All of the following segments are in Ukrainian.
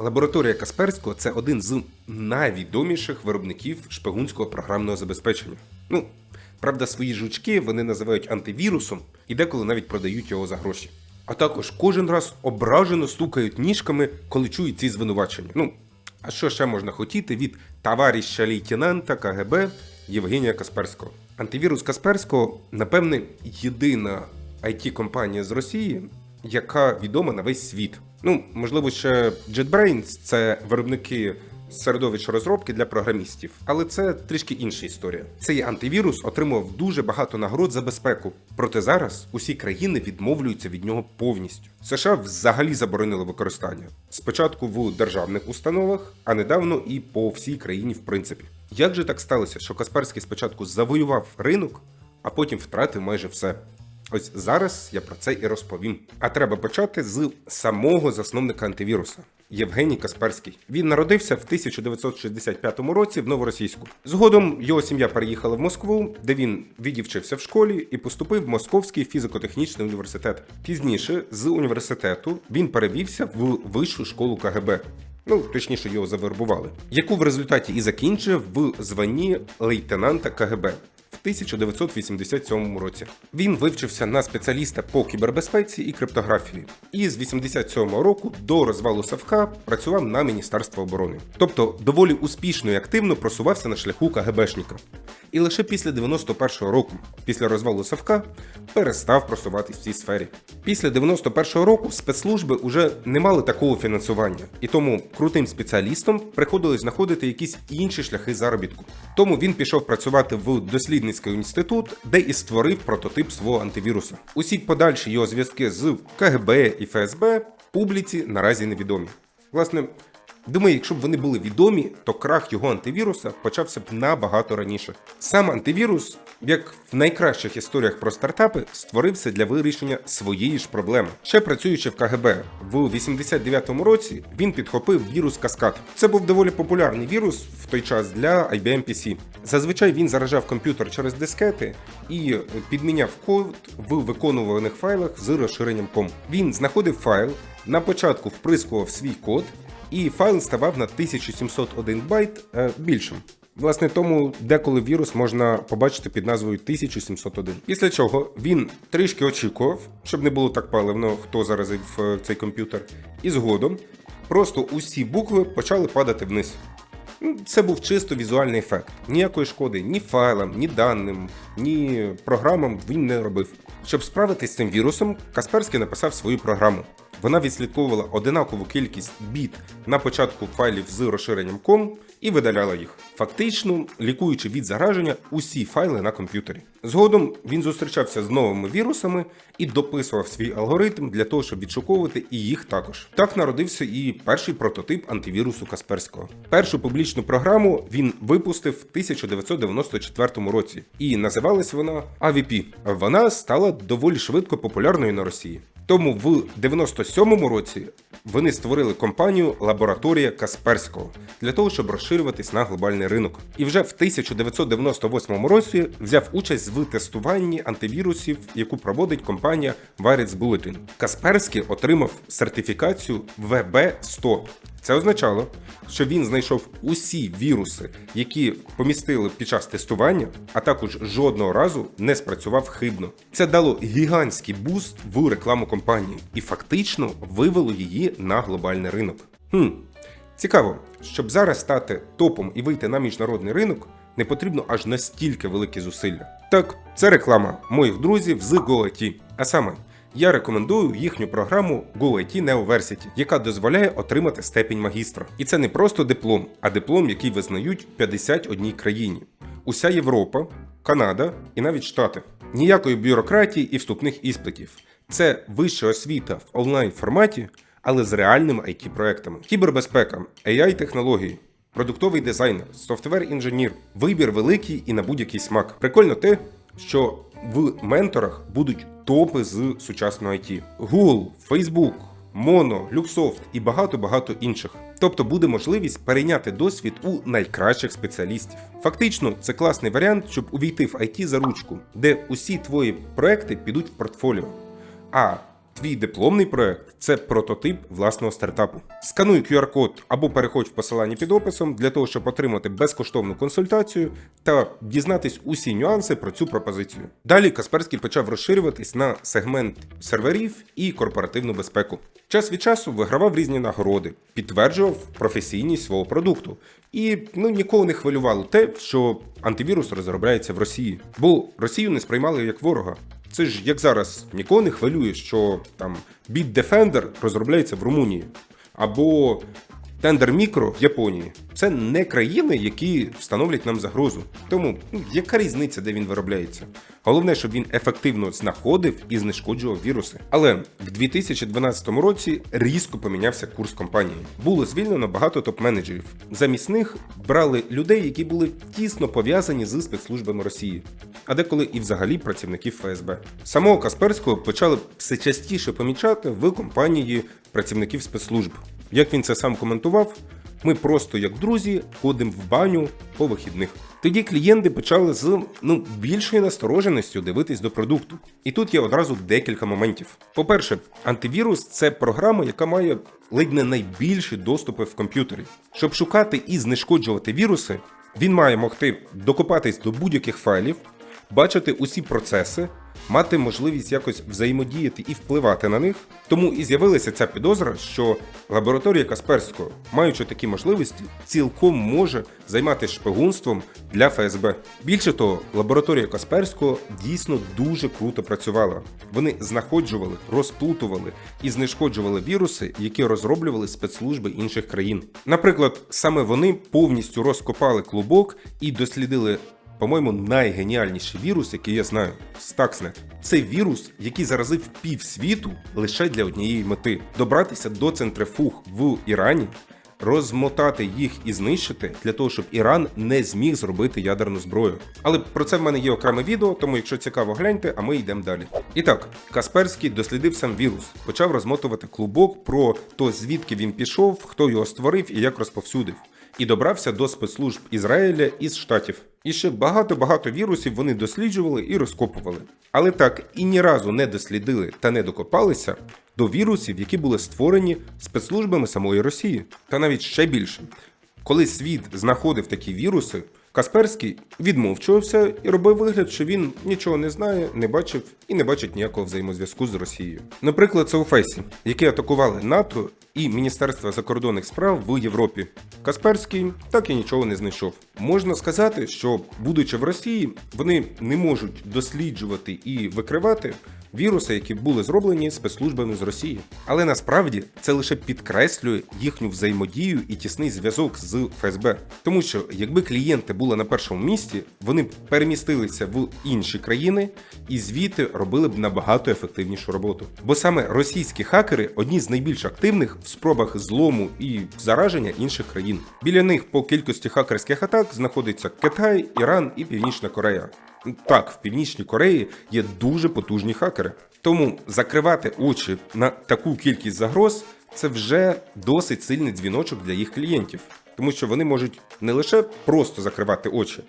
Лабораторія Касперського це один з найвідоміших виробників шпигунського програмного забезпечення. Ну, правда, свої жучки вони називають антивірусом і деколи навіть продають його за гроші. А також кожен раз ображено стукають ніжками, коли чують ці звинувачення. Ну, а що ще можна хотіти від товариша лейтенанта КГБ Євгенія Касперського? Антивірус Касперського, напевне, єдина IT-компанія з Росії, яка відома на весь світ. Ну, можливо, ще JetBrains – це виробники середовища розробки для програмістів, але це трішки інша історія. Цей антивірус отримував дуже багато нагород за безпеку. Проте зараз усі країни відмовлюються від нього повністю. США взагалі заборонили використання спочатку в державних установах, а недавно і по всій країні, в принципі. Як же так сталося, що Касперський спочатку завоював ринок, а потім втратив майже все? Ось зараз я про це і розповім. А треба почати з самого засновника антивіруса. Євгеній Касперський. Він народився в 1965 році в Новоросійську. Згодом його сім'я переїхала в Москву, де він відівчився в школі і поступив в Московський фізико-технічний університет. Пізніше з університету він перевівся в вищу школу КГБ. Ну, точніше, його завербували, яку в результаті і закінчив в званні лейтенанта КГБ. В 1987 році він вивчився на спеціаліста по кібербезпеці і криптографії, і з 87 року до розвалу Савка працював на Міністерство оборони. Тобто доволі успішно і активно просувався на шляху КГБшника. І лише після 91-го року, після розвалу Савка, перестав просуватись в цій сфері. Після 91-го року спецслужби вже не мали такого фінансування, і тому крутим спеціалістам приходилось знаходити якісь інші шляхи заробітку. Тому він пішов працювати в дослідницький інститут, де і створив прототип свого антивіруса. Усі подальші його зв'язки з КГБ і ФСБ публіці наразі невідомі. Власне, Думаю, якщо б вони були відомі, то крах його антивіруса почався б набагато раніше. Сам антивірус, як в найкращих історіях про стартапи, створився для вирішення своєї ж проблеми. Ще працюючи в КГБ, в 89-му році він підхопив вірус Каскад. Це був доволі популярний вірус в той час для IBM PC. Зазвичай він заражав комп'ютер через дискети і підміняв код в виконуваних файлах з розширенням COM. Він знаходив файл, на початку вприскував свій код і файл ставав на 1701 байт е, більшим. Власне, тому деколи вірус можна побачити під назвою 1701. Після чого він трішки очікував, щоб не було так паливно, хто заразив е, цей комп'ютер. І згодом просто усі букви почали падати вниз. Ну, Це був чисто візуальний ефект. Ніякої шкоди ні файлам, ні даним, ні програмам він не робив. Щоб справитись з цим вірусом, Касперський написав свою програму. Вона відслідковувала одинакову кількість біт на початку файлів з розширенням COM і видаляла їх, фактично лікуючи від зараження усі файли на комп'ютері. Згодом він зустрічався з новими вірусами і дописував свій алгоритм для того, щоб відшуковувати і їх також. Так народився і перший прототип антивірусу Касперського. Першу публічну програму він випустив в 1994 році, і називалась вона AVP. Вона стала доволі швидко популярною на Росії. Тому в 97-му році вони створили компанію Лабораторія Касперського для того, щоб розширюватись на глобальний ринок. І вже в 1998 році взяв участь в тестуванні антивірусів, яку проводить компанія Virus Bulletin. Касперський отримав сертифікацію VB100. Це означало, що він знайшов усі віруси, які помістили під час тестування, а також жодного разу не спрацював хибно. Це дало гігантський буст в рекламу компанії і фактично вивело її на глобальний ринок. Хм, цікаво, щоб зараз стати топом і вийти на міжнародний ринок, не потрібно аж настільки великі зусилля. Так, це реклама моїх друзів з GoIT. А саме, я рекомендую їхню програму GoIT Neoversity, яка дозволяє отримати степінь магістра. І це не просто диплом, а диплом, який визнають в 51 країні. Уся Європа, Канада і навіть Штати. Ніякої бюрократії і вступних іспитів. Це вища освіта в онлайн форматі, але з реальними it проектами Кібербезпека, AI-технології, продуктовий дизайнер, софтвер-інженір, вибір великий і на будь-який смак. Прикольно те, що в менторах будуть топи з сучасного IT. Google, Facebook, Mono, Luxoft і багато-багато інших. Тобто буде можливість перейняти досвід у найкращих спеціалістів. Фактично, це класний варіант, щоб увійти в IT за ручку, де усі твої проекти підуть в портфоліо. А Твій дипломний проект це прототип власного стартапу. Скануй QR-код або переходь в посилання під описом для того, щоб отримати безкоштовну консультацію та дізнатись усі нюанси про цю пропозицію. Далі Касперський почав розширюватись на сегмент серверів і корпоративну безпеку. Час від часу вигравав різні нагороди, підтверджував професійність свого продукту. І ну нікого не хвилювало те, що антивірус розробляється в Росії, бо Росію не сприймали як ворога. Це ж як зараз нікого не хвилює, що там Bitdefender розробляється в Румунії. Або Tender Micro в Японії. Це не країни, які становлять нам загрозу. Тому ну, яка різниця, де він виробляється? Головне, щоб він ефективно знаходив і знешкоджував віруси. Але в 2012 році різко помінявся курс компанії. Було звільнено багато топ-менеджерів. Замість них брали людей, які були тісно пов'язані з спецслужбами Росії, а деколи і взагалі працівників ФСБ. Самого Касперського почали все частіше помічати в компанії працівників спецслужб. Як він це сам коментував, ми просто як друзі ходимо в баню по вихідних. Тоді клієнти почали з ну більшою настороженістю дивитись до продукту. І тут є одразу декілька моментів. По-перше, антивірус це програма, яка має ледь не найбільші доступи в комп'ютері. Щоб шукати і знешкоджувати віруси, він має могти докопатись до будь-яких файлів, бачити усі процеси, мати можливість якось взаємодіяти і впливати на них. Тому і з'явилася ця підозра, що лабораторія Касперського, маючи такі можливості, цілком може займатися шпигунством для ФСБ. Більше того, лабораторія Касперського дійсно дуже круто працювала. Вони знаходжували, розплутували і знешкоджували віруси, які розроблювали спецслужби інших країн. Наприклад, саме вони повністю розкопали клубок і дослідили по-моєму, найгеніальніший вірус, який я знаю Stuxnet. Це вірус, який заразив пів світу лише для однієї мети добратися до центрифуг в Ірані, розмотати їх і знищити для того, щоб Іран не зміг зробити ядерну зброю. Але про це в мене є окреме відео, тому якщо цікаво, гляньте, а ми йдемо далі. І так, Касперський дослідив сам вірус, почав розмотувати клубок про то, звідки він пішов, хто його створив і як розповсюдив. І добрався до спецслужб Ізраїля із штатів. І ще багато-багато вірусів вони досліджували і розкопували. Але так і ні разу не дослідили та не докопалися до вірусів, які були створені спецслужбами самої Росії. Та навіть ще більше. Коли світ знаходив такі віруси, Касперський відмовчувався і робив вигляд, що він нічого не знає, не бачив і не бачить ніякого взаємозв'язку з Росією. Наприклад, це у Фейсі, які атакували НАТО і Міністерство закордонних справ в Європі. Касперський так і нічого не знайшов. Можна сказати, що, будучи в Росії, вони не можуть досліджувати і викривати віруси, які були зроблені спецслужбами з Росії. Але насправді це лише підкреслює їхню взаємодію і тісний зв'язок з ФСБ. Тому що якби клієнти були на першому місці, вони б перемістилися в інші країни і звідти робили б набагато ефективнішу роботу. Бо саме російські хакери одні з найбільш активних в спробах злому і зараження інших країн. Біля них по кількості хакерських атак знаходиться Китай, Іран і Північна Корея. Так, в Північній Кореї є дуже потужні хакери. Тому закривати очі на таку кількість загроз це вже досить сильний дзвіночок для їх клієнтів, тому що вони можуть не лише просто закривати очі,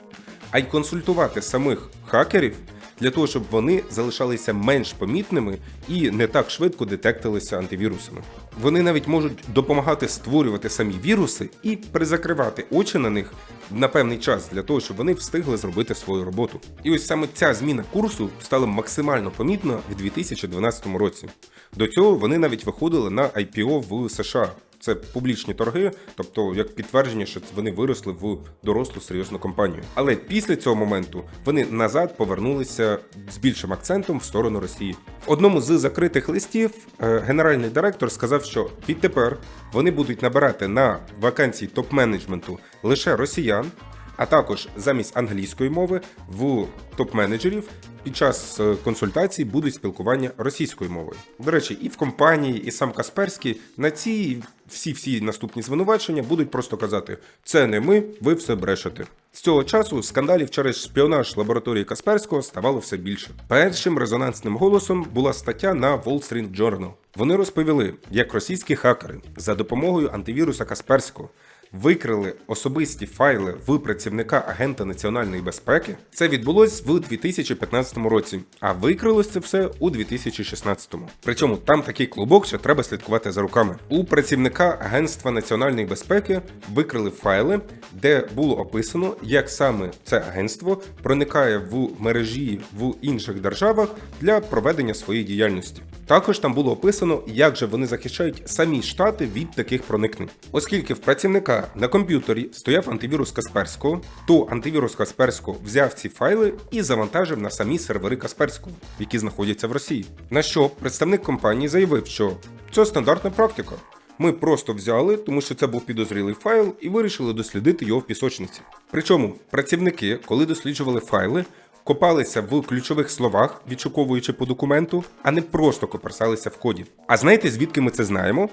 а й консультувати самих хакерів для того, щоб вони залишалися менш помітними і не так швидко детектилися антивірусами. Вони навіть можуть допомагати створювати самі віруси і призакривати очі на них на певний час для того, щоб вони встигли зробити свою роботу. І ось саме ця зміна курсу стала максимально помітна в 2012 році. До цього вони навіть виходили на IPO в США. Це публічні торги, тобто як підтвердження, що вони виросли в дорослу серйозну компанію. Але після цього моменту вони назад повернулися з більшим акцентом в сторону Росії. В одному з закритих листів е, генеральний директор сказав, що відтепер вони будуть набирати на вакансії топ-менеджменту лише росіян. А також замість англійської мови в топ-менеджерів під час е, консультацій будуть спілкування російською мовою. До речі, і в компанії, і сам Касперський на ці всі всі наступні звинувачення будуть просто казати: це не ми, ви все брешете. З цього часу скандалів через шпіонаж лабораторії Касперського ставало все більше. Першим резонансним голосом була стаття на Wall Street Journal. Вони розповіли, як російські хакери за допомогою антивіруса Касперського викрили особисті файли в працівника агента національної безпеки. Це відбулось в 2015 році, а викрилось це все у 2016. Причому там такий клубок, що треба слідкувати за руками. У працівника агентства національної безпеки викрили файли, де було описано, як саме це агентство проникає в мережі в інших державах для проведення своєї діяльності. Також там було описано, як же вони захищають самі штати від таких проникнень. Оскільки в працівника на комп'ютері стояв антивірус Касперського, то антивірус Касперського взяв ці файли і завантажив на самі сервери Касперського, які знаходяться в Росії. На що представник компанії заявив, що це стандартна практика. Ми просто взяли, тому що це був підозрілий файл, і вирішили дослідити його в пісочниці. Причому працівники, коли досліджували файли, копалися в ключових словах, відшуковуючи по документу, а не просто коперсалися в коді. А знаєте, звідки ми це знаємо?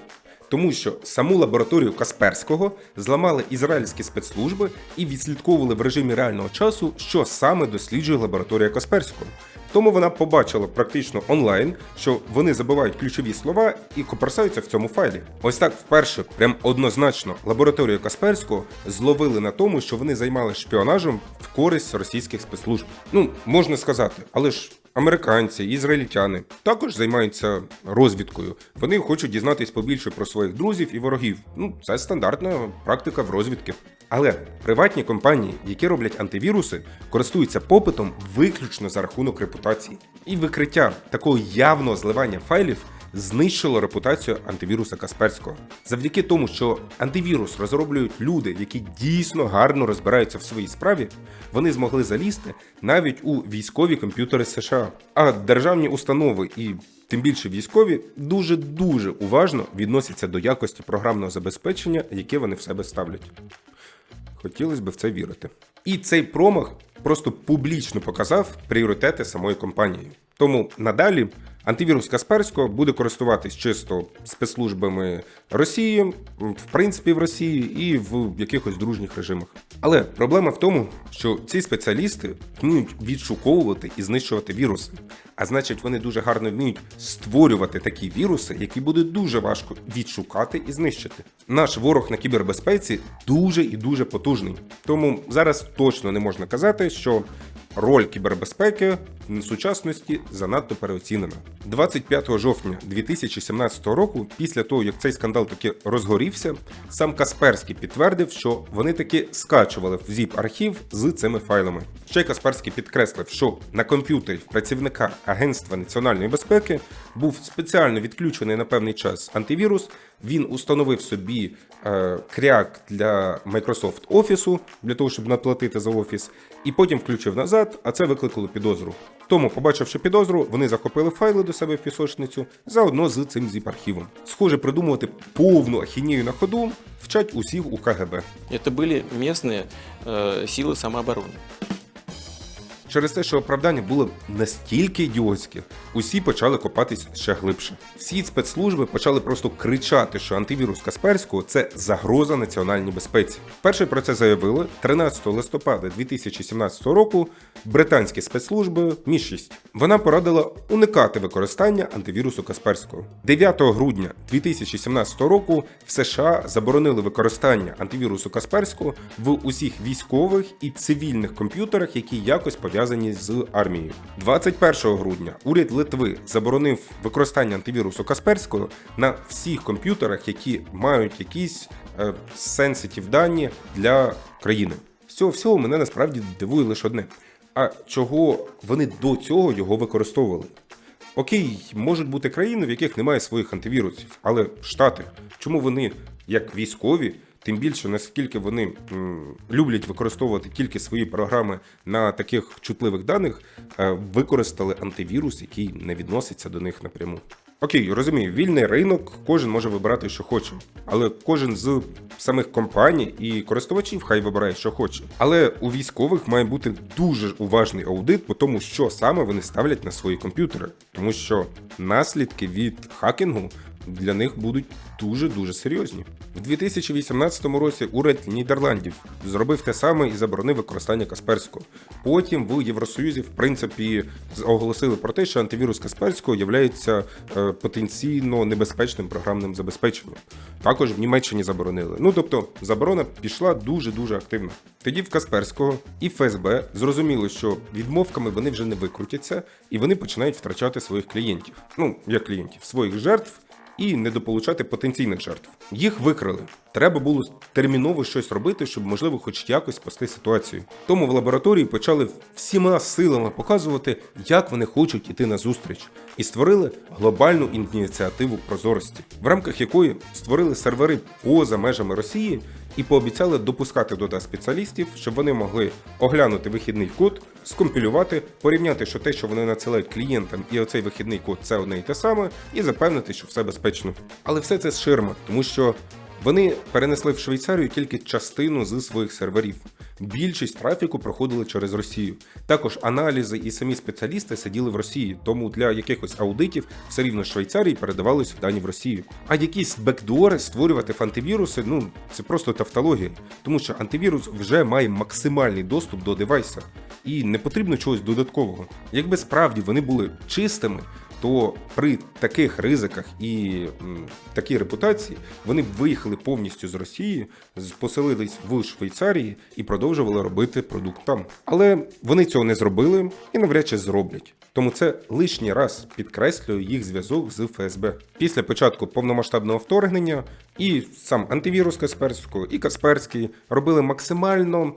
Тому що саму лабораторію Касперського зламали ізраїльські спецслужби і відслідковували в режимі реального часу, що саме досліджує лабораторія Касперського. Тому вона побачила практично онлайн, що вони забивають ключові слова і коперсаються в цьому файлі. Ось так вперше, прям однозначно, лабораторію Касперського зловили на тому, що вони займалися шпіонажем в користь російських спецслужб. Ну можна сказати, але ж. Американці, ізраїльтяни також займаються розвідкою. Вони хочуть дізнатись побільше про своїх друзів і ворогів. Ну, це стандартна практика в розвідки. Але приватні компанії, які роблять антивіруси, користуються попитом виключно за рахунок репутації. І викриття такого явного зливання файлів знищило репутацію антивіруса Касперського. Завдяки тому, що антивірус розроблюють люди, які дійсно гарно розбираються в своїй справі, вони змогли залізти навіть у військові комп'ютери США. А державні установи і тим більше військові дуже дуже уважно відносяться до якості програмного забезпечення, яке вони в себе ставлять. Хотілося б в це вірити. І цей промах просто публічно показав пріоритети самої компанії. Тому надалі антивірус Касперського буде користуватись чисто спецслужбами Росії, в принципі, в Росії і в якихось дружніх режимах. Але проблема в тому, що ці спеціалісти вміють відшуковувати і знищувати віруси. А значить, вони дуже гарно вміють створювати такі віруси, які буде дуже важко відшукати і знищити. Наш ворог на кібербезпеці дуже і дуже потужний. Тому зараз точно не можна казати, що роль кібербезпеки в сучасності занадто переоцінена. 25 жовтня 2017 року, після того як цей скандал таки розгорівся, сам Касперський підтвердив, що вони таки скачували в zip архів з цими файлами. Ще Касперський підкреслив, що на комп'ютері працівника Агентства національної безпеки був спеціально відключений на певний час антивірус. Він установив собі е, кряк для Microsoft Office для того, щоб наплатити за офіс, і потім включив назад, а це викликало підозру. Тому, побачивши підозру, вони захопили файли до себе в пісочницю заодно з цим zip-архівом. Схоже, придумувати повну ахінію на ходу вчать усіх у КГБ. Это были местные э, силы самообороны. Через те, що оправдання було настільки ідіотське, усі почали копатись ще глибше. Всі спецслужби почали просто кричати, що антивірус Касперського це загроза національній безпеці. Перше про це заявили 13 листопада 2017 року британські спецслужби Мі-6. Вона порадила уникати використання антивірусу Касперського. 9 грудня 2017 року в США заборонили використання антивірусу Касперського в усіх військових і цивільних комп'ютерах, які якось пов'язані з армією. 21 грудня уряд Литви заборонив використання антивірусу Касперського на всіх комп'ютерах, які мають якісь е, сенситів дані для країни. З цього всього мене насправді дивує лише одне. А чого вони до цього його використовували? Окей, можуть бути країни, в яких немає своїх антивірусів, але штати, чому вони, як військові, тим більше наскільки вони люблять використовувати тільки свої програми на таких чутливих даних, е, використали антивірус, який не відноситься до них напряму. Окей, розумію, вільний ринок, кожен може вибирати, що хоче, але кожен з самих компаній і користувачів хай вибирає, що хоче. Але у військових має бути дуже уважний аудит по тому, що саме вони ставлять на свої комп'ютери, тому що наслідки від хакінгу для них будуть дуже-дуже серйозні. В 2018 році уряд Нідерландів зробив те саме і заборонив використання Касперського. Потім в Євросоюзі, в принципі, оголосили про те, що антивірус Касперського є потенційно небезпечним програмним забезпеченням. Також в Німеччині заборонили. Ну тобто заборона пішла дуже-дуже активно. Тоді в Касперського і ФСБ зрозуміли, що відмовками вони вже не викрутяться, і вони починають втрачати своїх клієнтів. Ну, як клієнтів, своїх жертв і недополучати потенційних жертв. Їх викрили. Треба було терміново щось робити, щоб можливо хоч якось спасти ситуацію. Тому в лабораторії почали всіма силами показувати, як вони хочуть іти на зустріч, і створили глобальну ініціативу прозорості, в рамках якої створили сервери поза межами Росії і пообіцяли допускати туди спеціалістів, щоб вони могли оглянути вихідний код, скомпілювати, порівняти, що те, що вони надсилають клієнтам, і оцей вихідний код це одне і те саме, і запевнити, що все безпечно. Але все це ширма, тому що вони перенесли в Швейцарію тільки частину з своїх серверів. Більшість трафіку проходили через Росію. Також аналізи і самі спеціалісти сиділи в Росії, тому для якихось аудитів все рівно з Швейцарії передавалися дані в Росію. А якісь бекдори створювати в антивіруси, ну це просто тавтологія, тому що антивірус вже має максимальний доступ до девайса, і не потрібно чогось додаткового. Якби справді вони були чистими, то при таких ризиках і такій репутації вони б виїхали повністю з Росії, поселились в Швейцарії і продовжували робити продукт там. Але вони цього не зробили і навряд чи зроблять. Тому це лишній раз підкреслює їх зв'язок з ФСБ. Після початку повномасштабного вторгнення і сам антивірус Касперського, і Касперський робили максимально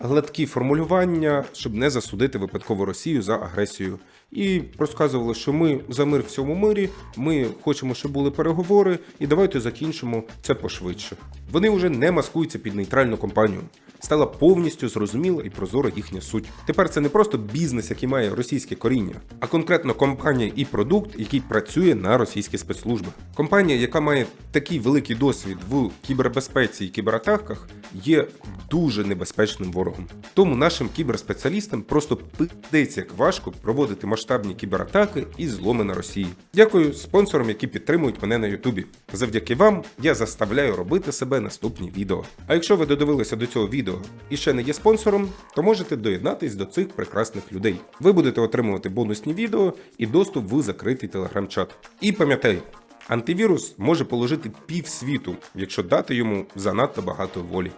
гладкі формулювання, щоб не засудити випадково Росію за агресію. І розказували, що ми за мир в цьому мирі, ми хочемо, щоб були переговори, і давайте закінчимо це пошвидше. Вони вже не маскуються під нейтральну компанію. Стала повністю зрозуміла і прозора їхня суть. Тепер це не просто бізнес, який має російське коріння, а конкретно компанія і продукт, який працює на російські спецслужби. Компанія, яка має такий великий досвід в кібербезпеці і кібератаках, є дуже небезпечним ворогом. Тому нашим кіберспеціалістам просто пиздець як важко проводити масштабні кібератаки і зломи на Росії. Дякую спонсорам, які підтримують мене на Ютубі. Завдяки вам я заставляю робити себе наступні відео. А якщо ви додивилися до цього відео і ще не є спонсором, то можете доєднатись до цих прекрасних людей. Ви будете отримувати бонусні відео і доступ в закритий телеграм-чат. І пам'ятай, антивірус може положити півсвіту, якщо дати йому занадто багато волі.